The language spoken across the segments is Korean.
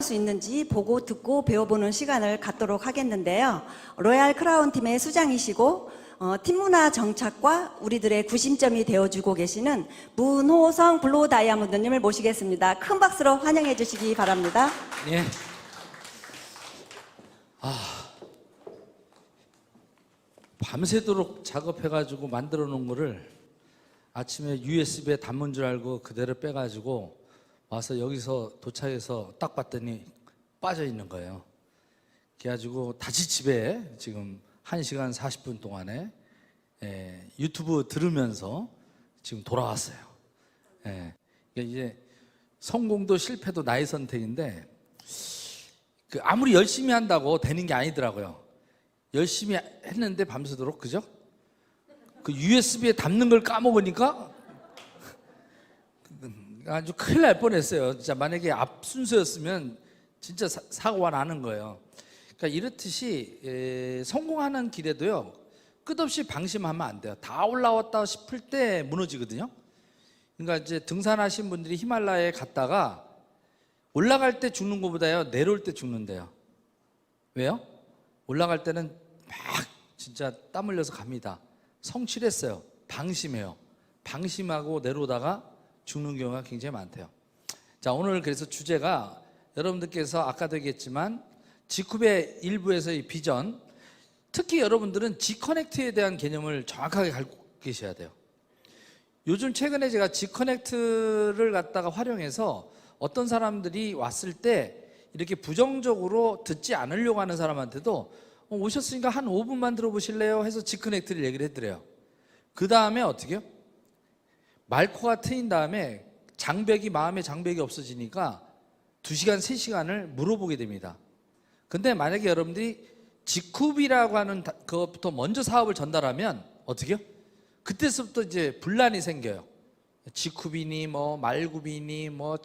수 있는지 보고 듣고 배워보는 시간을 갖도록 하겠는데요. 로얄 크라운 팀의 수장이시고 어, 팀 문화 정착과 우리들의 구심점이 되어주고 계시는 문호성 블루 다이아몬드님을 모시겠습니다. 큰 박수로 환영해 주시기 바랍니다. 예. 아. 밤새도록 작업해가지고 만들어 놓은 거를 아침에 USB에 담은 줄 알고 그대로 빼가지고 와서 여기서 도착해서 딱 봤더니 빠져 있는 거예요. 그래가지고 다시 집에 지금 1시간 40분 동안에 예, 유튜브 들으면서 지금 돌아왔어요. 예, 그러니까 이제 성공도 실패도 나의 선택인데 그 아무리 열심히 한다고 되는 게 아니더라고요. 열심히 했는데 밤새도록 그죠? 그 USB에 담는 걸 까먹으니까 아주 큰일 날 뻔했어요. 진짜 만약에 앞 순서였으면 진짜 사, 사고가 나는 거예요. 그러니까 이렇듯이 에, 성공하는 길에도요 끝없이 방심하면 안 돼요. 다 올라왔다 싶을 때 무너지거든요. 그러니까 이제 등산하신 분들이 히말라야에 갔다가 올라갈 때 죽는 것보다요 내려올 때 죽는데요. 왜요? 올라갈 때는 막 진짜 땀 흘려서 갑니다. 성취했어요. 방심해요. 방심하고 내려오다가 죽는 경우가 굉장히 많대요. 자 오늘 그래서 주제가 여러분들께서 아까도 얘기했지만 지쿱의 일부에서의 비전 특히 여러분들은 지커넥트에 대한 개념을 정확하게 갖고 계셔야 돼요. 요즘 최근에 제가 지커넥트를 갖다가 활용해서 어떤 사람들이 왔을 때 이렇게 부정적으로 듣지 않으려고 하는 사람한테도 어, 오셨으니까 한 5분만 들어보실래요? 해서 지커넥트를 얘기를 해드려요. 그 다음에 어떻게 요? 말코가 트인 다음에 장벽이 마음의 장벽이 없어지니까 2시간, 3시간을 물어보게 됩니다. 근데 만약에 여러분들이 지쿱이라고 하는 다- 그것부터 먼저 사업을 전달하면 어떻게요? 그때서부터 이제 분란이 생겨요. 지쿱이니 뭐 말굽이니 뭐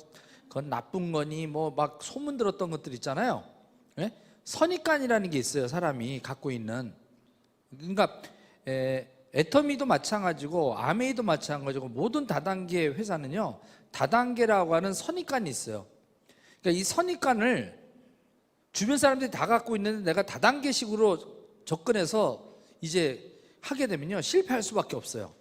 그건 나쁜 거니 뭐 막 소문 들었던 것들 있잖아요. 예? 선입관이라는 게 있어요. 사람이 갖고 있는. 그러니까 에, 애터미도 마찬가지고 아메이도 마찬가지고 모든 다단계 회사는요. 다단계라고 하는 선입관이 있어요. 그러니까 이 선입관을 주변 사람들이 다 갖고 있는데 내가 다단계식으로 접근해서 이제 하게 되면요 실패할 수밖에 없어요.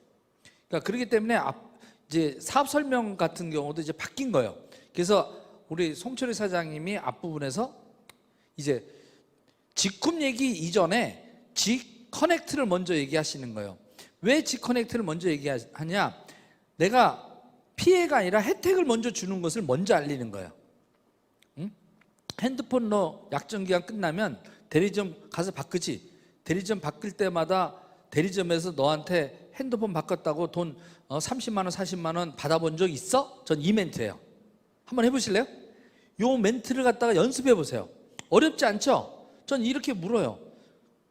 그러니까 그렇기 때문에 앞 이제 사업 설명 같은 경우도 이제 바뀐 거예요. 그래서 우리 송철희 사장님이 앞부분에서 이제 직쿰 얘기 이전에 직 커넥트를 먼저 얘기하시는 거예요. 왜직 커넥트를 먼저 얘기하냐? 내가 피해가 아니라 혜택을 먼저 주는 것을 먼저 알리는 거예요. 핸드폰 너 약정 기간 끝나면 대리점 가서 바꾸지. 대리점 바꿀 때마다 대리점에서 너한테 핸드폰 바꿨다고 돈 어, 30만 원, 40만 원 받아본 적 있어? 전 이 멘트예요. 한번 해보실래요? 요 멘트를 갖다가 연습해 보세요. 어렵지 않죠? 전 이렇게 물어요.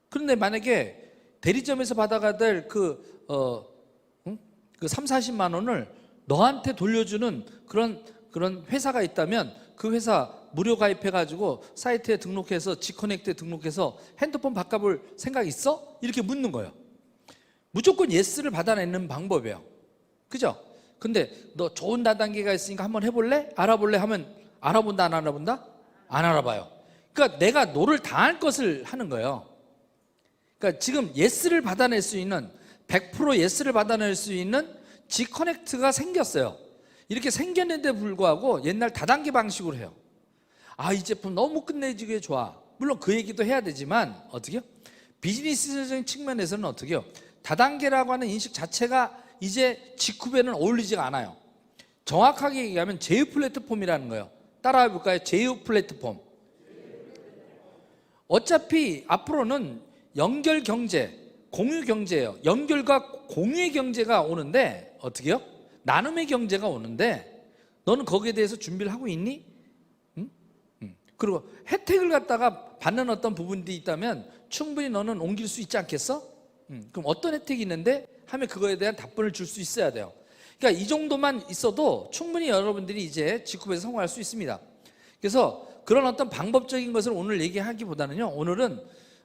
그런데 만약에 대리점에서 받아가야 될그 어, 응? 그 3, 40만 원을 너한테 돌려주는 그런 그런 회사가 있다면 그 회사 무료 가입해가지고 사이트에 등록해서 지커넥트에 등록해서 핸드폰 바꿔볼 생각 있어? 이렇게 묻는 거예요. 무조건 예스를 받아내는 방법이에요. 그죠? 근데 너 좋은 다단계가 있으니까 한번 해볼래? 알아볼래? 하면 알아본다 안 알아본다? 안 알아봐요. 그러니까 내가 노를 다할 것을 하는 거예요. 그러니까 지금 예스를 받아낼 수 있는 100% 예스를 받아낼 수 있는 지커넥트가 생겼어요. 이렇게 생겼는데 불구하고 옛날 다단계 방식으로 해요. 아, 이 제품 너무 끝내주게 좋아. 물론 그 얘기도 해야 되지만 어떻게요? 비즈니스적인 측면에서는 어떻게요? 다단계라고 하는 인식 자체가 이제 직후에는 어울리지가 않아요. 정확하게 얘기하면 제휴 플랫폼이라는 거예요. 따라해 볼까요? 제휴 플랫폼. 어차피 앞으로는 연결 경제, 공유 경제예요. 연결과 공유의 경제가 오는데 어떻게요? 나눔의 경제가 오는데 너는 거기에 대해서 준비를 하고 있니? 그리고 혜택을 갖다가 받는 어떤 부분들이 있다면 충분히 너는 옮길 수 있지 않겠어? 응. 그럼 어떤 혜택이 있는데 하면 그거에 대한 답변을 줄 수 있어야 돼요. 그러니까 이 정도만 있어도 충분히 여러분들이 이제 직급에서 성공할 수 있습니다. 그래서 그런 어떤 방법적인 것을 오늘 얘기하기보다는요. 오늘은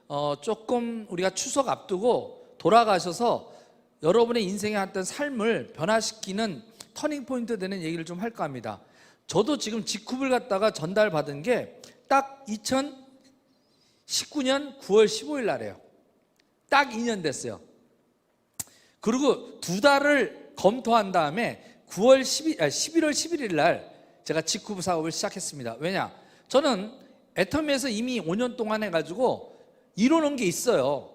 어 조금 우리가 추석 앞두고 돌아가셔서 여러분의 인생의 어떤 삶을 변화시키는 터닝 포인트 되는 얘기를 좀 할까 합니다. 저도 지금 직급을 갖다가 전달받은 게 딱 2019년 9월 15일 날이에요. 딱 2년 됐어요. 그리고 두 달을 검토한 다음에 9월 12, 아, 11월 11일 날 제가 직구부 사업을 시작했습니다. 왜냐? 저는 애터미에서 이미 5년 동안 해가지고 이뤄놓은 게 있어요.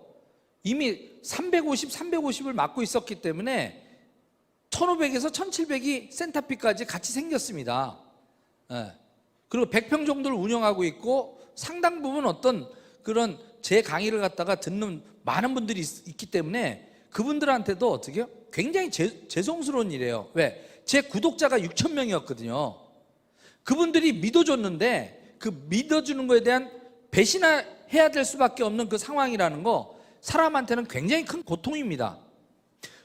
이미 350, 350을 맡고 있었기 때문에 1500에서 1700이 센터피까지 같이 생겼습니다. 예. 그리고 100평 정도를 운영하고 있고 상당 부분 어떤 그런 제 강의를 갖다가 듣는 많은 분들이 있, 기 때문에 그분들한테도 어떻게 요? 굉장히 제, 죄송스러운 일이에요. 왜? 제 구독자가 6천 명이었거든요. 그분들이 믿어줬는데 그 믿어주는 거에 대한 배신 해야 될 수밖에 없는 그 상황이라는 거 사람한테는 굉장히 큰 고통입니다.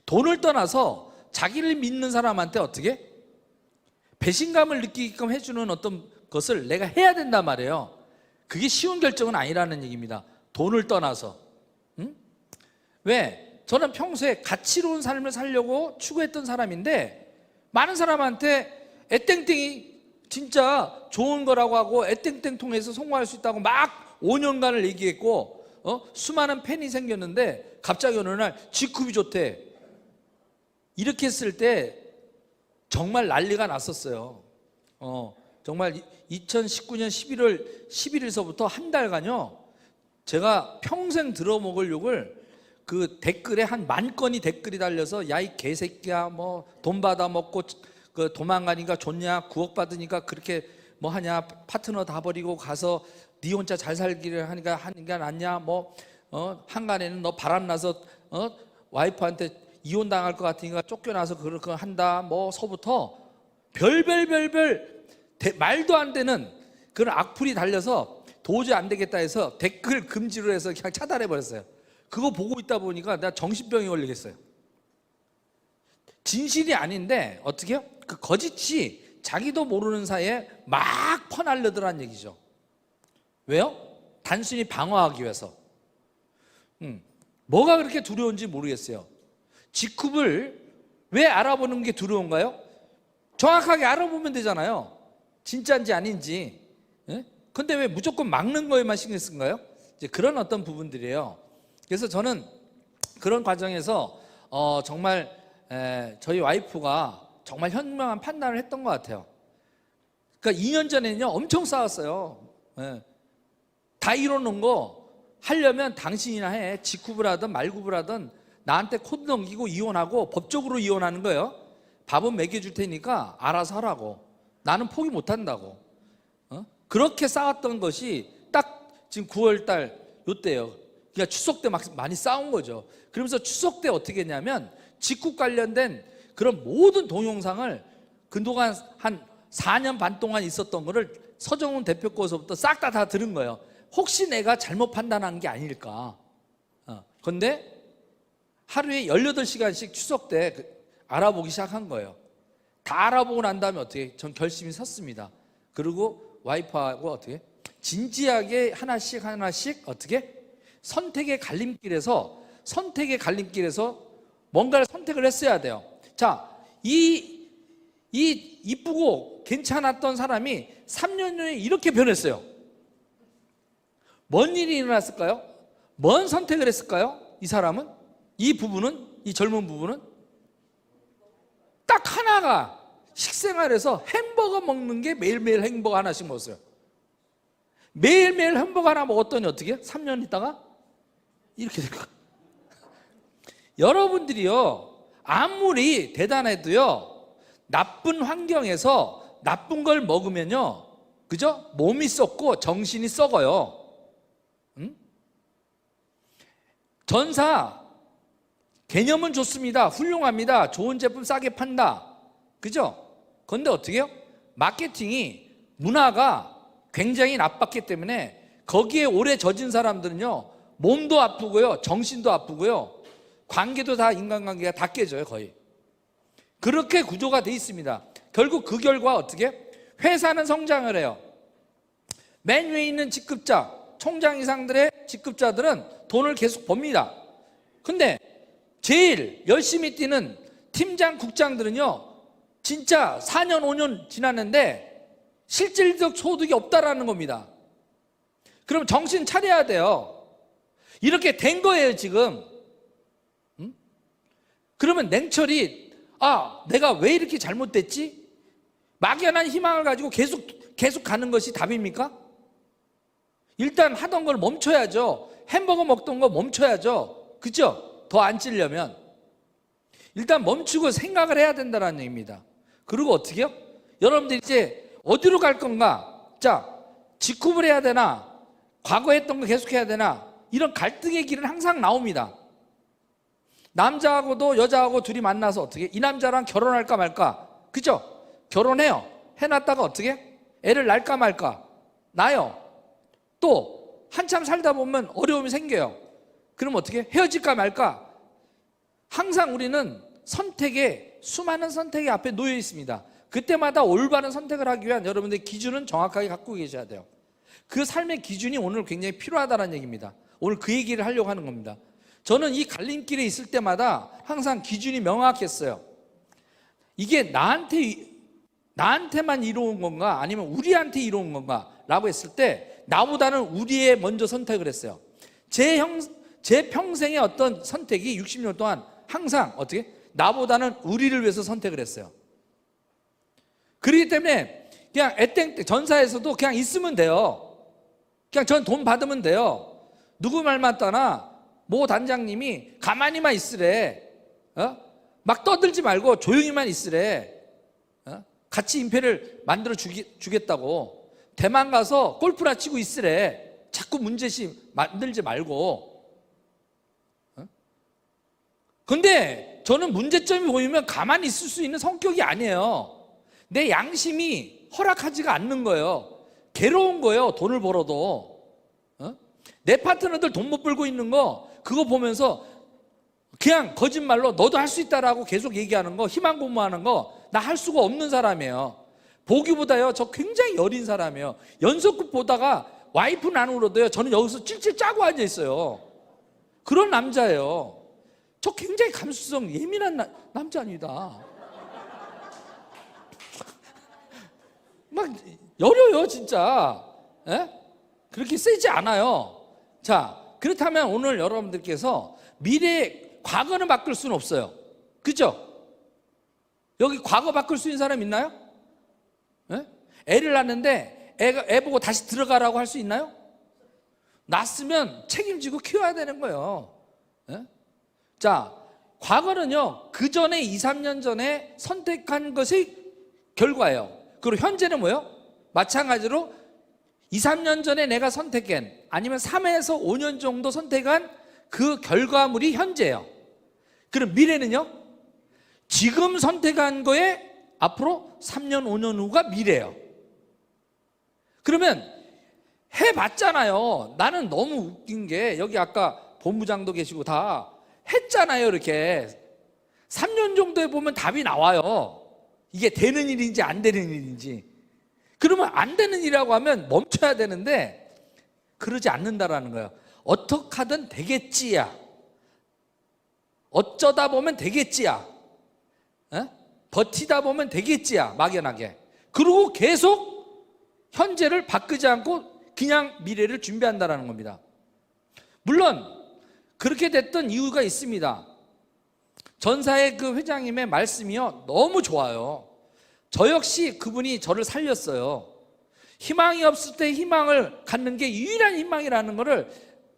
돈을 떠나서 자기를 믿는 사람한테 어떻게 배신감을 느끼게끔 해주는 어떤 것을 내가 해야 된단 말이에요. 그게 쉬운 결정은 아니라는 얘기입니다. 돈을 떠나서. 응? 왜? 저는 평소에 가치로운 삶을 살려고 추구했던 사람인데 많은 사람한테 애땡땡이 진짜 좋은 거라고 하고 애땡땡 통해서 성공할 수 있다고 막 5년간을 얘기했고 어? 수많은 팬이 생겼는데 갑자기 어느 날 직급이 좋대. 이렇게 했을 때 정말 난리가 났었어요. 어, 정말 2019년 11월 11일서부터 한 달간요. 제가 평생 들어먹을 욕을 그 댓글에 한 만 건이 댓글이 달려서 야 이 개새끼야 뭐 돈 받아 먹고 그 도망가니까 좋냐 9억 받으니까 그렇게 뭐 하냐 파트너 다 버리고 가서 네 혼자 잘 살기를 하니까 하니까 낫냐 뭐 어, 한간에는 너 바람 나서 어, 와이프한테 이혼 당할 것 같으니까 쫓겨나서 그렇게 한다 뭐 서부터 별별별별 대- 말도 안 되는 그런 악플이 달려서 도저히 안 되겠다 해서 댓글 금지로 해서 그냥 차단해 버렸어요. 그거 보고 있다 보니까 나 정신병이 걸리겠어요. 진실이 아닌데 어떻게요? 그 거짓이 자기도 모르는 사이에 막 퍼날르더란 얘기죠. 왜요? 단순히 방어하기 위해서. 음, 뭐가 그렇게 두려운지 모르겠어요. 직급을 왜 알아보는 게 두려운가요? 정확하게 알아보면 되잖아요. 진짜인지 아닌지. 예? 근데 왜 무조건 막는 거에만 신경 쓴가요? 이제 그런 어떤 부분들이에요. 그래서 저는 그런 과정에서 어, 정말 에, 저희 와이프가 정말 현명한 판단을 했던 것 같아요. 그러니까 2년 전에는요 엄청 싸웠어요. 예. 다 이뤄놓은 거 하려면 당신이나 해. 직구을 하든 말구을 하든 나한테 코드 넘기고 이혼하고 법적으로 이혼하는 거예요. 밥은 먹여줄 테니까 알아서 하라고. 나는 포기 못 한다고. 어? 그렇게 싸웠던 것이 딱 지금 9월 달 요때요. 그러니까 추석 때 막 많이 싸운 거죠. 그러면서 추석 때 어떻게 했냐면 직국 관련된 그런 모든 동영상을 그동안 한 4년 반 동안 있었던 거를 서정훈 대표 거서부터 싹 다 다 들은 거예요. 혹시 내가 잘못 판단한 게 아닐까. 어. 근데 하루에 18시간씩 추석 때그 알아보기 시작한 거예요. 다 알아보고 난 다음에 어떻게 전 결심이 섰습니다. 그리고 와이프하고 어떻게 진지하게 하나씩 하나씩 어떻게 선택의 갈림길에서 선택의 갈림길에서 뭔가를 선택을 했어야 돼요. 자, 이, 이 이쁘고 괜찮았던 사람이 3년 전에 이렇게 변했어요. 뭔 일이 일어났을까요? 뭔 선택을 했을까요? 이 사람은? 이 부부는? 이 젊은 부부는? 딱 하나가 식생활에서 햄버거 먹는 게 매일매일 햄버거 하나씩 먹었어요. 매일매일 햄버거 하나 먹었더니 어떻게? 3년 있다가 이렇게 될 거예요. 여러분들이요, 아무리 대단해도요, 나쁜 환경에서 나쁜 걸 먹으면요, 그죠? 몸이 썩고 정신이 썩어요. 응? 전사, 개념은 좋습니다. 훌륭합니다. 좋은 제품 싸게 판다. 그죠? 그런데 어떻게 해요? 마케팅이 문화가 굉장히 나빴기 때문에 거기에 오래 젖은 사람들은요, 몸도 아프고요, 정신도 아프고요, 관계도 다 인간관계가 다 깨져요, 거의. 그렇게 구조가 돼 있습니다. 결국 그 결과 어떻게? 회사는 성장을 해요. 맨 위에 있는 직급자, 총장 이상들의 직급자들은 돈을 계속 법니다. 근데 제일 열심히 뛰는 팀장, 국장들은요, 진짜 4년, 5년 지났는데 실질적 소득이 없다라는 겁니다. 그럼 정신 차려야 돼요. 이렇게 된 거예요, 지금. 음? 그러면 냉철이 아, 내가 왜 이렇게 잘못됐지? 막연한 희망을 가지고 계속 계속 가는 것이 답입니까? 일단 하던 걸 멈춰야죠. 햄버거 먹던 거 멈춰야죠. 그죠? 더안 찌려면. 일단 멈추고 생각을 해야 된다는 얘기입니다. 그리고 어떻게요? 여러분들 이제 어디로 갈 건가? 자, 직급을 해야 되나? 과거 했던 거 계속 해야 되나? 이런 갈등의 길은 항상 나옵니다. 남자하고도 여자하고 둘이 만나서 어떻게? 이 남자랑 결혼할까 말까? 그죠? 결혼해요. 해놨다가 어떻게? 애를 낳을까 말까? 나요. 또 한참 살다 보면 어려움이 생겨요. 그럼 어떻게? 헤어질까 말까? 항상 우리는 선택에 수많은 선택의 앞에 놓여 있습니다. 그때마다 올바른 선택을 하기 위한 여러분들의 기준은 정확하게 갖고 계셔야 돼요. 그 삶의 기준이 오늘 굉장히 필요하다는 얘기입니다. 오늘 그 얘기를 하려고 하는 겁니다. 저는 이 갈림길에 있을 때마다 항상 기준이 명확했어요. 이게 나한테 나한테만 이로운 건가 아니면 우리한테 이로운 건가 라고 했을 때 나보다는 우리에 먼저 선택을 했어요. 제 형, 제 평생의 어떤 선택이 60년 동안 항상 어떻게? 나보다는 우리를 위해서 선택을 했어요. 그렇기 때문에 그냥 애땡 때 전사에서도 그냥 있으면 돼요. 그냥 전 돈 받으면 돼요. 누구 말 맞다나 모 단장님이 가만히만 있으래. 어? 막 떠들지 말고 조용히만 있으래. 어? 같이 임페를 만들어 주겠다고. 대만 가서 골프나 치고 있으래. 자꾸 문제시 만들지 말고. 어? 근데 저는 문제점이 보이면 가만히 있을 수 있는 성격이 아니에요. 내 양심이 허락하지가 않는 거예요. 괴로운 거예요. 돈을 벌어도. 어? 내 파트너들 돈 못 벌고 있는 거 그거 보면서 그냥 거짓말로 너도 할 수 있다라고 계속 얘기하는 거 희망 고문하는 거 나 할 수가 없는 사람이에요. 보기보다요 저 굉장히 여린 사람이에요. 연속극 보다가 와이프는 안 울어도요 저는 여기서 찔찔 짜고 앉아 있어요. 그런 남자예요. 저 굉장히 감수성 예민한 나- 남자 아니다. 막 여려요 진짜. 예? 그렇게 세지 않아요. 자 그렇다면 오늘 여러분들께서 미래 과거는 바꿀 수는 없어요. 그죠? 여기 과거 바꿀 수 있는 사람 있나요? 예? 애를 낳는데 애가 애 보고 다시 들어가라고 할 수 있나요? 낳았으면 책임지고 키워야 되는 거예요. 예? 자, 과거는요, 그 전에 2, 3년 전에 선택한 것이 결과예요. 그리고 현재는 뭐예요? 마찬가지로 2, 3년 전에 내가 선택한 아니면 3에서 5년 정도 선택한 그 결과물이 현재예요. 그럼 미래는요? 지금 선택한 거에 앞으로 3년, 5년 후가 미래예요. 그러면 해봤잖아요. 나는 너무 웃긴 게 여기 아까 본부장도 계시고 다 했잖아요. 이렇게 3년 정도에 보면 답이 나와요. 이게 되는 일인지 안 되는 일인지. 그러면 안 되는 일이라고 하면 멈춰야 되는데 그러지 않는다라는 거예요. 어떻게 하든 되겠지야. 어쩌다 보면 되겠지야. 에? 버티다 보면 되겠지야. 막연하게. 그리고 계속 현재를 바꾸지 않고 그냥 미래를 준비한다라는 겁니다. 물론 그렇게 됐던 이유가 있습니다. 전사의 그 회장님의 말씀이요 너무 좋아요. 저 역시 그분이 저를 살렸어요. 희망이 없을 때 희망을 갖는 게 유일한 희망이라는 것을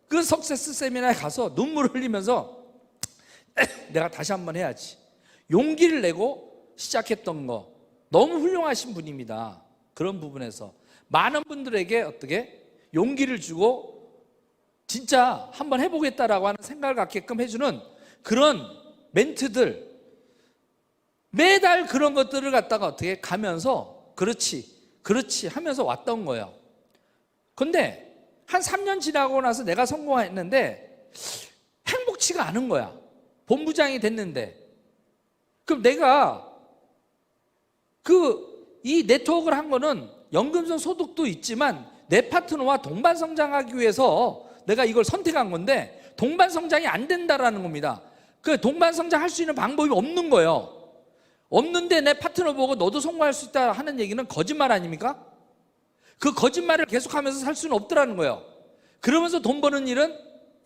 그 석세스 세미나에 가서 눈물을 흘리면서 내가 다시 한번 해야지. 용기를 내고 시작했던 거 너무 훌륭하신 분입니다. 그런 부분에서 많은 분들에게 어떻게 용기를 주고 진짜 한번 해보겠다라고 하는 생각을 갖게끔 해주는 그런 멘트들 매달 그런 것들을 갖다가 어떻게 가면서 그렇지 그렇지 하면서 왔던 거예요. 근데 한 3년 지나고 나서 내가 성공했는데 행복치가 않은 거야. 본부장이 됐는데 그럼 내가 그 이 네트워크를 한 거는 연금성 소득도 있지만 내 파트너와 동반 성장하기 위해서 내가 이걸 선택한 건데 동반 성장이 안 된다라는 겁니다. 그 동반 성장할 수 있는 방법이 없는 거예요. 없는데 내 파트너 보고 너도 성공할 수 있다 하는 얘기는 거짓말 아닙니까? 그 거짓말을 계속하면서 살 수는 없더라는 거예요. 그러면서 돈 버는 일은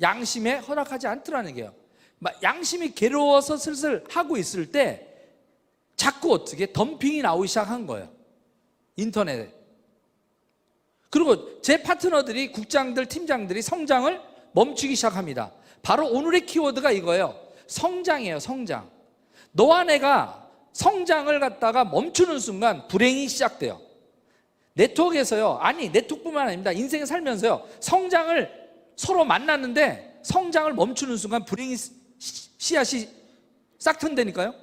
양심에 허락하지 않더라는. 막 양심이 괴로워서 슬슬 하고 있을 때 자꾸 어떻게 덤핑이 나오기 시작한 거예요. 인터넷에. 그리고 제 파트너들이 국장들, 팀장들이 성장을 멈추기 시작합니다. 바로 오늘의 키워드가 이거예요. 성장이에요, 성장. 너와 내가 성장을 갖다가 멈추는 순간 불행이 시작돼요. 네트워크에서요, 아니, 네트워크뿐만 아닙니다. 인생을 살면서요, 성장을 서로 만났는데 성장을 멈추는 순간 불행이 시- 씨앗이 싹 튼다니까요.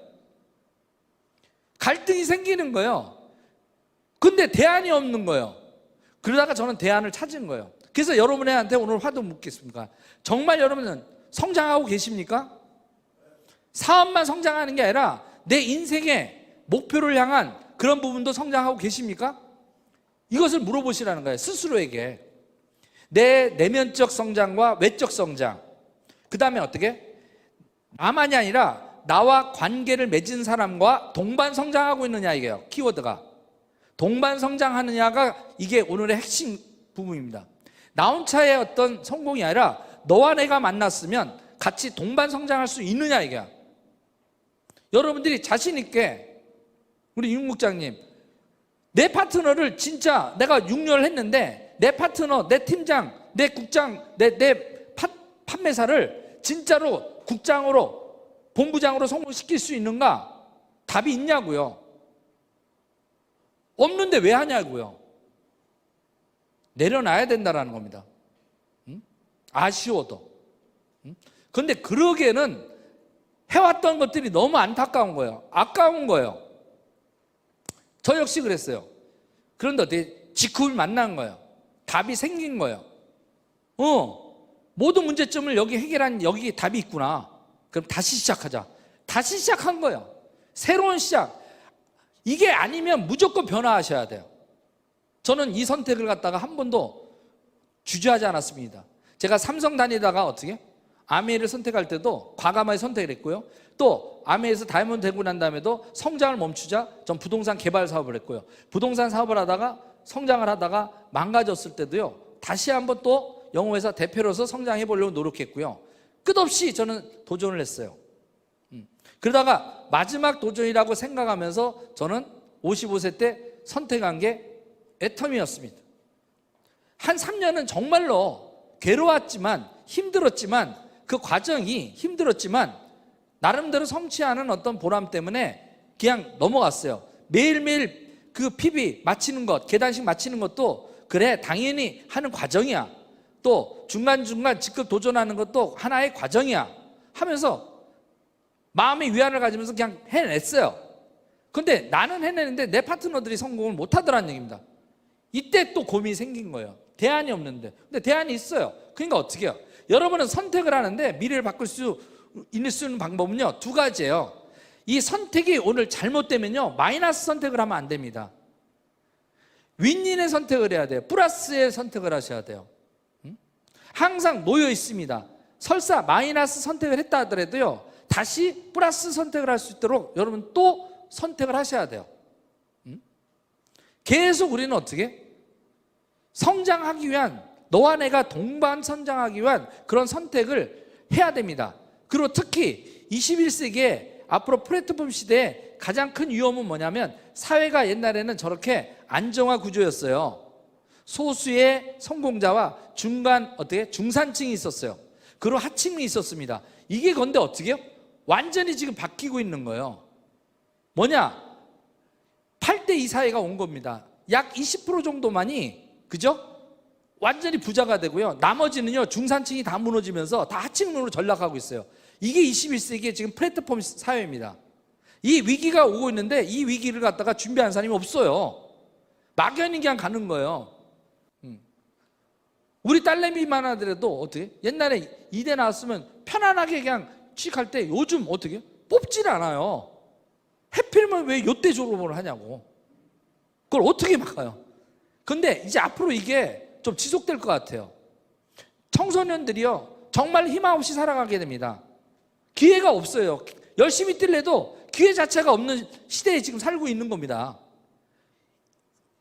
갈등이 생기는 거예요. 근데 대안이 없는 거예요. 그러다가 저는 대안을 찾은 거예요. 그래서 여러분한테 오늘 화두 묻겠습니다. 정말 여러분은 성장하고 계십니까? 사업만 성장하는 게 아니라 내 인생의 목표를 향한 그런 부분도 성장하고 계십니까? 이것을 물어보시라는 거예요. 스스로에게. 내 내면적 성장과 외적 성장. 그 다음에 어떻게? 나만이 아니라 나와 관계를 맺은 사람과 동반 성장하고 있느냐 이게요. 키워드가. 동반 성장하느냐가 이게 오늘의 핵심 부분입니다. 나 혼자의 어떤 성공이 아니라 너와 내가 만났으면 같이 동반 성장할 수 있느냐 이게. 여러분들이 자신 있게 우리 윤 국장님 내 파트너를 진짜 내가 6년을 했는데 내 파트너, 내 팀장, 내 국장, 내, 내 파, 판매사를 진짜로 국장으로 본부장으로 성공시킬 수 있는가? 답이 있냐고요. 없는데 왜 하냐고요. 내려놔야 된다라는 겁니다. 응? 아쉬워도. 응? 근데 그러기에는 해왔던 것들이 너무 안타까운 거예요. 아까운 거예요. 저 역시 그랬어요. 그런데 어떻게 직후를 만난 거예요. 답이 생긴 거예요. 어, 모든 문제점을 여기 해결한 여기 답이 있구나. 그럼 다시 시작하자. 다시 시작한 거예요. 새로운 시작. 이게 아니면 무조건 변화하셔야 돼요. 저는 이 선택을 갖다가 한 번도 주저하지 않았습니다. 제가 삼성 다니다가 어떻게? 아메이를 선택할 때도 과감하게 선택을 했고요. 또 아메이에서 다이몬드 되고 난 다음에도 성장을 멈추자 전 부동산 개발 사업을 했고요. 부동산 사업을 하다가 성장을 하다가 망가졌을 때도요. 다시 한번 또 영어회사 대표로서 성장해 보려고 노력했고요. 끝없이 저는 도전을 했어요. 음. 그러다가 마지막 도전이라고 생각하면서 저는 55세 때 선택한 게 애텀이었습니다. 한 3년은 정말로 괴로웠지만 힘들었지만 그 과정이 힘들었지만 나름대로 성취하는 어떤 보람 때문에 그냥 넘어갔어요. 매일매일 그 PB 마치는 것, 계단식 마치는 것도 그래 당연히 하는 과정이야. 또 중간중간 직급 도전하는 것도 하나의 과정이야. 하면서 마음의 위안을 가지면서 그냥 해냈어요. 근데 나는 해내는데 내 파트너들이 성공을 못 하더라는 얘기입니다. 이때 또 고민이 생긴 거예요. 대안이 없는데. 근데 대안이 있어요. 그러니까 어떻게 해요? 여러분은 선택을 하는데 미래를 바꿀 수 있는 수 있는 방법은요. 두 가지예요. 이 선택이 오늘 잘못되면요. 마이너스 선택을 하면 안 됩니다. 윈윈의 선택을 해야 돼요. 플러스의 선택을 하셔야 돼요. 음? 항상 놓여 있습니다. 설사 마이너스 선택을 했다 하더라도요. 다시 플러스 선택을 할 수 있도록 여러분 또 선택을 하셔야 돼요. 음? 계속 우리는 어떻게? 성장하기 위한 너와 내가 동반 성장하기 위한 그런 선택을 해야 됩니다. 그리고 특히 21세기에 앞으로 플랫폼 시대에 가장 큰 위험은 뭐냐면 사회가 옛날에는 저렇게 안정화 구조였어요. 소수의 성공자와 중간 어떻게 중산층이 있었어요. 그리고 하층이 있었습니다. 이게 건데 어떻게요? 완전히 지금 바뀌고 있는 거예요. 뭐냐? 8대 2 사회가 온 겁니다. 약 20% 정도만이 그죠? 완전히 부자가 되고요. 나머지는요, 중산층이 다 무너지면서 다 하층으로 전락하고 있어요. 이게 21세기의 지금 플랫폼 사회입니다. 이 위기가 오고 있는데 이 위기를 갖다가 준비한 사람이 없어요. 막연히 그냥 가는 거예요. 음. 우리 딸내미만 하더라도 어떻게? 옛날에 이대 나왔으면 편안하게 그냥 취직할 때 요즘 어떻게? 뽑질 않아요. 해필이면 왜 요때 졸업을 하냐고. 그걸 어떻게 막아요? 근데 이제 앞으로 이게 좀 지속될 것 같아요. 청소년들이요, 정말 희망 없이 살아가게 됩니다. 기회가 없어요. 열심히 뛸래도 기회 자체가 없는 시대에 지금 살고 있는 겁니다.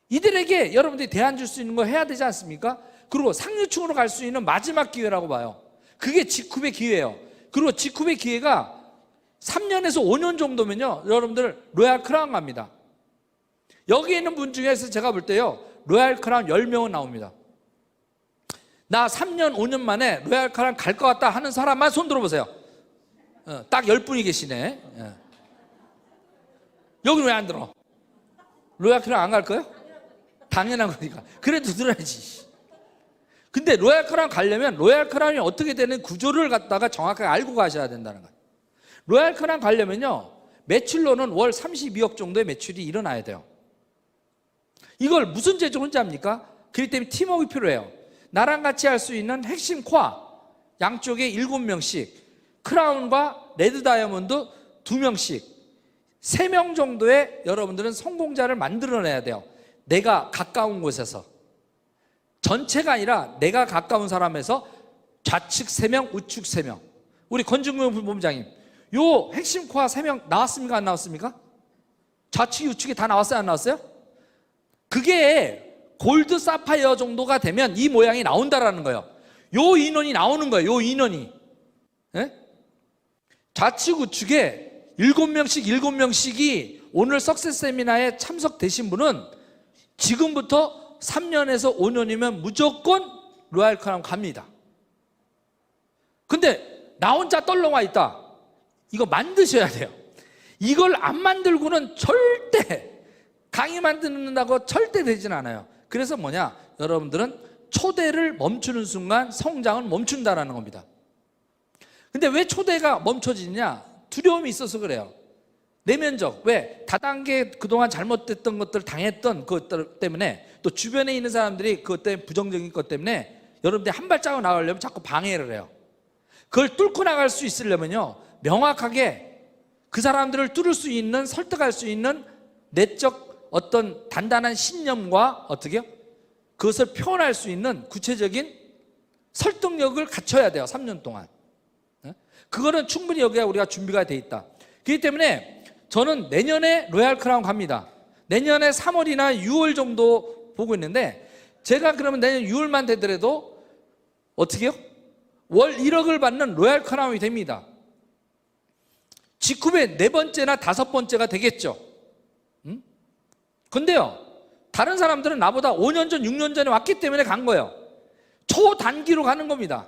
이들에게 여러분들이 대안 줄 수 있는 거 해야 되지 않습니까? 그리고 상류층으로 갈 수 있는 마지막 기회라고 봐요. 그게 직후의 기회예요. 그리고 직후의 기회가 3년에서 5년 정도면요. 여러분들 로얄 크라운 갑니다. 여기 있는 분 중에서 제가 볼 때요. 로얄 크라운 10명은 나옵니다. 나 3년, 5년 만에 로얄 크라운 갈 것 같다 하는 사람만 손 들어보세요. 어, 딱 10분이 계시네. 예. 여기는 왜안 들어? 로얄 크라운 안 갈 거예요? 당연한 거니까. 그래도 들어야지. 근데 로얄 크라운 가려면 로얄 크라운이 어떻게 되는 구조를 갖다가 정확하게 알고 가셔야 된다는 거예요. 로얄 크라운 가려면요. 매출로는 월 32억 정도의 매출이 일어나야 돼요. 이걸 무슨 재주 혼자 합니까? 그렇기 때문에 팀워크 필요해요. 나랑 같이 할 수 있는 핵심 코아 양쪽에 7명씩 크라운과 레드 다이아몬드 2명씩 3명 정도의 여러분들은 성공자를 만들어내야 돼요. 내가 가까운 곳에서 전체가 아니라 내가 가까운 사람에서 좌측 3명, 우측 3명. 우리 권중근 본부장님, 요 핵심 코아 3명 나왔습니까? 안 나왔습니까? 좌측, 우측이 다 나왔어요? 안 나왔어요? 그게 골드 사파이어 정도가 되면 이 모양이 나온다라는 거예요. 요 인원이 나오는 거예요. 요 인원이. 예? 좌측 우측에 일곱 명씩 일곱 명씩이 오늘 석세스 세미나에 참석되신 분은 지금부터 3년에서 5년이면 무조건 로얄 크라운 갑니다. 근데 나 혼자 떨렁와 있다. 이거 만드셔야 돼요. 이걸 안 만들고는 절대 강의 만든다고 절대 되진 않아요. 그래서 뭐냐? 여러분들은 초대를 멈추는 순간 성장은 멈춘다라는 겁니다. 근데 왜 초대가 멈춰지냐? 두려움이 있어서 그래요. 내면적. 왜? 다단계 그동안 잘못됐던 것들 당했던 그것들 때문에 또 주변에 있는 사람들이 그것 때문에 부정적인 것 때문에 여러분들이 한 발자국 나가려면 자꾸 방해를 해요. 그걸 뚫고 나갈 수 있으려면요. 명확하게 그 사람들을 뚫을 수 있는 설득할 수 있는 내적 어떤 단단한 신념과 어떻게요? 그것을 표현할 수 있는 구체적인 설득력을 갖춰야 돼요. 3년 동안. 네? 그거는 충분히 여기에 우리가 준비가 돼 있다. 그렇기 때문에 저는 내년에 로얄 크라운 갑니다. 내년에 3월이나 6월 정도 보고 있는데 제가 그러면 내년 6월만 되더라도 어떻게요? 월 1억을 받는 로얄 크라운이 됩니다. 직후에 네 번째나 다섯 번째가 되겠죠. 음? 근데요, 다른 사람들은 나보다 5년 전, 6년 전에 왔기 때문에 간 거예요. 초단기로 가는 겁니다.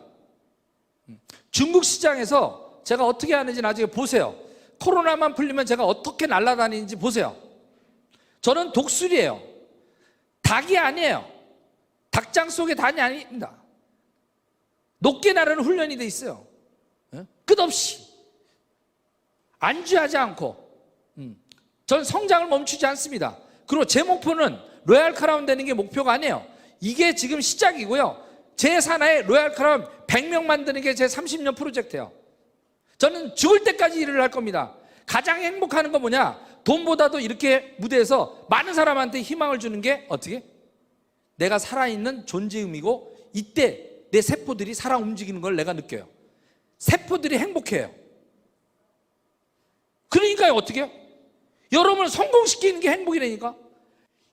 음. 중국 시장에서 제가 어떻게 하는지 나중에 보세요. 코로나만 풀리면 제가 어떻게 날아다니는지 보세요. 저는 독수리예요. 닭이 아니에요. 닭장 속의 단이 아닙니다. 높게 나르는 훈련이 돼 있어요. 예? 끝없이. 안주하지 않고. 음. 전 성장을 멈추지 않습니다. 그리고 제 목표는 로얄 크라운 되는 게 목표가 아니에요. 이게 지금 시작이고요. 제 산하에 로얄 크라운 100명 만드는 게 제 30년 프로젝트예요. 저는 죽을 때까지 일을 할 겁니다. 가장 행복하는 건 뭐냐? 돈보다도 이렇게 무대에서 많은 사람한테 희망을 주는 게 어떻게? 내가 살아있는 존재음이고 이때 내 세포들이 살아 움직이는 걸 내가 느껴요. 세포들이 행복해요. 그러니까 어떻게 해요? 여러분을 성공시키는 게 행복이라니까.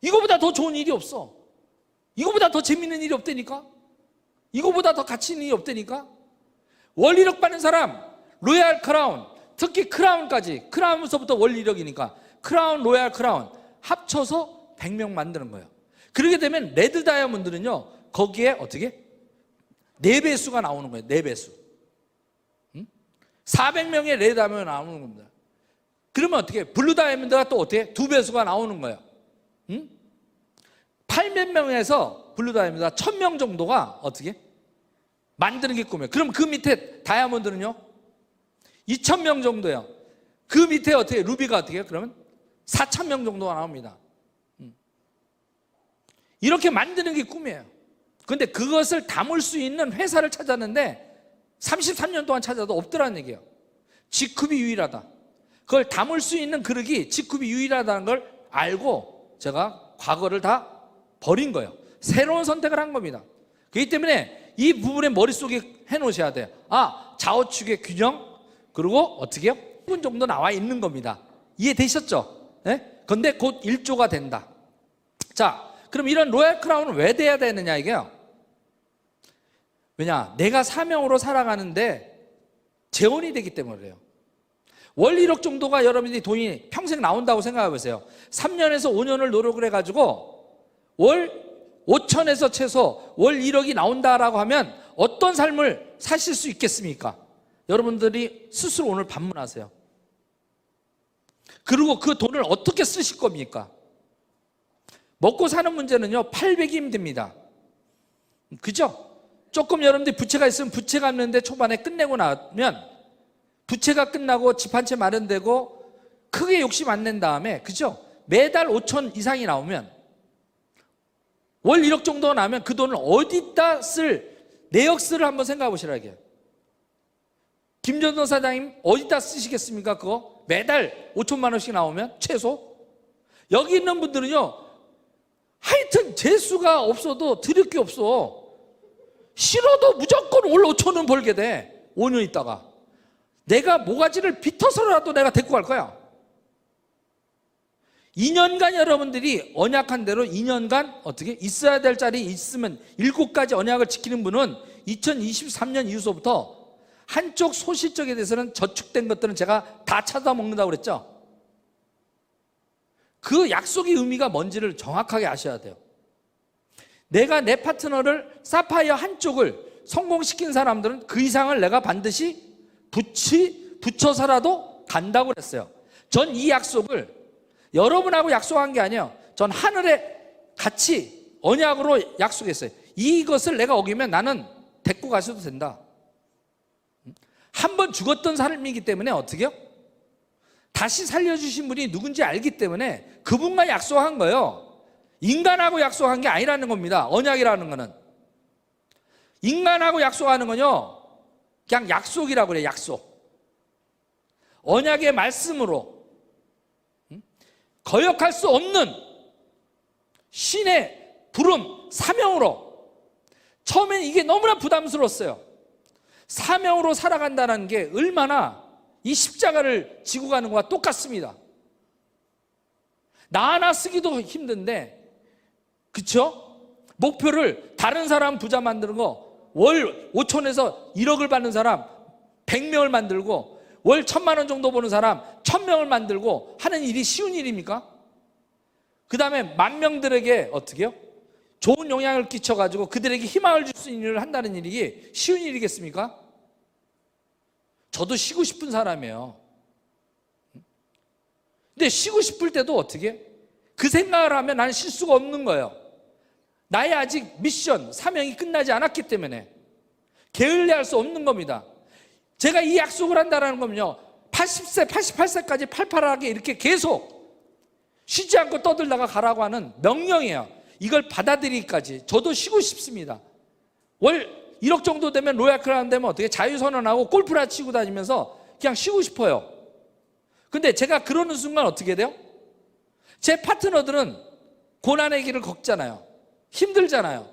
이거보다 더 좋은 일이 없어. 이거보다 더 재밌는 일이 없다니까. 이거보다 더 가치 있는 일이 없다니까. 월 1억 받는 사람, 로얄 크라운, 특히 크라운까지, 크라운서부터 월 1억이니까 크라운, 로얄 크라운 합쳐서 100명 만드는 거예요. 그렇게 되면 레드 다이아몬드는요, 거기에 어떻게? 4배수가 나오는 거예요, 4배수. 400명의 레드 다이아몬드 나오는 겁니다. 그러면 어떻게? 블루 다이아몬드가 또 어떻게? 두 배수가 나오는 거예요. 응? 8몇 명에서 블루 다이아몬드가 1000명 정도가 어떻게? 만드는 게 꿈이에요. 그럼 그 밑에 다이아몬드는요? 2000명 정도예요. 그 밑에 어떻게? 루비가 어떻게? 그러면 4000명 정도가 나옵니다. 음. 이렇게 만드는 게 꿈이에요. 근데 그것을 담을 수 있는 회사를 찾았는데 33년 동안 찾아도 없더라는 얘기예요. 직급이 유일하다. 그걸 담을 수 있는 그릇이 직급이 유일하다는 걸 알고 제가 과거를 다 버린 거예요. 새로운 선택을 한 겁니다. 그렇기 때문에 이 부분에 머릿속에 해놓으셔야 돼요. 아, 좌우측의 균형, 그리고 어떻게 해요? 10분 정도 나와 있는 겁니다. 이해되셨죠? 예? 근데 곧 1조가 된다. 자, 그럼 이런 로얄 크라운은 왜 돼야 되느냐 이게요. 왜냐? 내가 사명으로 살아가는데 재원이 되기 때문에 그래요. 월 1억 정도가 여러분들이 돈이 평생 나온다고 생각해 보세요. 3년에서 5년을 노력을 해가지고 월 5천에서 최소 월 1억이 나온다라고 하면 어떤 삶을 사실 수 있겠습니까? 여러분들이 스스로 오늘 반문하세요. 그리고 그 돈을 어떻게 쓰실 겁니까? 먹고 사는 문제는요, 800이 힘듭니다. 그죠? 조금 여러분들이 부채가 있으면 부채 갚는데 초반에 끝내고 나면 부채가 끝나고 집 한 채 마련되고 크게 욕심 안 낸 다음에 그죠? 매달 5천 이상이 나오면 월 1억 정도 나면 그 돈을 어디다 쓸 내역서를 한번 생각해 보시라고요. 김전도 사장님 어디다 쓰시겠습니까? 그거? 매달 5천만 원씩 나오면 최소? 여기 있는 분들은요 하여튼 재수가 없어도 드릴 게 없어. 싫어도 무조건 올 5천 원 벌게 돼. 5년 있다가. 내가 모가지를 비터서라도 내가 데리고 갈 거야. 2년간 여러분들이 언약한 대로 2년간 어떻게 있어야 될 자리 있으면 일곱 가지 언약을 지키는 분은 2023년 이후서부터 한쪽 소실적에 대해서는 저축된 것들은 제가 다 찾아 먹는다고 그랬죠. 그 약속의 의미가 뭔지를 정확하게 아셔야 돼요. 내가 내 파트너를 사파이어 한쪽을 성공시킨 사람들은 그 이상을 내가 반드시 붙이 붙여서라도 간다고 그랬어요. 전 이 약속을 여러분하고 약속한 게 아니에요. 전 하늘에 같이 언약으로 약속했어요. 이것을 내가 어기면 나는 데리고 가셔도 된다. 한 번 죽었던 삶이기 때문에 어떻게요? 다시 살려주신 분이 누군지 알기 때문에 그분과 약속한 거예요. 인간하고 약속한 게 아니라는 겁니다. 언약이라는 거는. 인간하고 약속하는 건요, 그냥 약속이라고 그래요, 약속. 언약의 말씀으로 음? 거역할 수 없는 신의 부름, 사명으로 처음엔 이게 너무나 부담스러웠어요. 사명으로 살아간다는 게 얼마나 이 십자가를 지고 가는 것과 똑같습니다. 나 하나 쓰기도 힘든데, 그쵸? 목표를 다른 사람 부자 만드는 거, 월 5천에서 1억을 받는 사람 100명을 만들고, 월 천만 원 정도 버는 사람 1000명을 만들고 하는 일이 쉬운 일입니까? 그 다음에 만 명들에게 어떻게 요? 좋은 영향을 끼쳐가지고 그들에게 희망을 줄 수 있는 일을 한다는 일이 쉬운 일이겠습니까? 저도 쉬고 싶은 사람이에요. 근데 쉬고 싶을 때도 어떻게? 그 생각을 하면 나는 쉴 수가 없는 거예요. 나의 아직 미션, 사명이 끝나지 않았기 때문에 게을리할 수 없는 겁니다. 제가 이 약속을 한다는 건요, 80세, 88세까지 팔팔하게 이렇게 계속 쉬지 않고 떠들다가 가라고 하는 명령이에요. 이걸 받아들이기까지 저도 쉬고 싶습니다. 월 1억 정도 되면 로얄 크라운 되면 어떻게 자유선언하고 골프라 치고 다니면서 그냥 쉬고 싶어요. 근데 제가 그러는 순간 어떻게 돼요? 제 파트너들은 고난의 길을 걷잖아요. 힘들잖아요.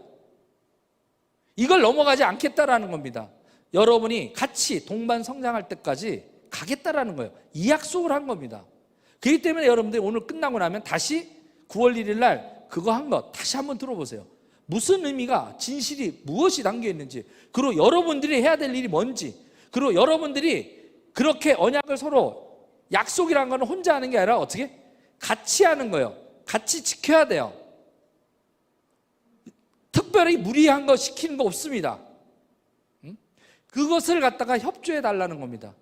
이걸 넘어가지 않겠다라는 겁니다. 여러분이 같이 동반 성장할 때까지 가겠다라는 거예요. 이 약속을 한 겁니다. 그렇기 때문에 여러분들이 오늘 끝나고 나면 다시 9월 1일 날 그거 한거 다시 한번 들어보세요. 무슨 의미가 진실이 무엇이 담겨 있는지 그리고 여러분들이 해야 될 일이 뭔지 그리고 여러분들이 그렇게 언약을 서로 약속이라는 거는 혼자 하는 게 아니라 어떻게 같이 하는 거예요. 같이 지켜야 돼요. 특별히 무리한 거 시키는 거 없습니다. 응? 그것을 갖다가 협조해 달라는 겁니다.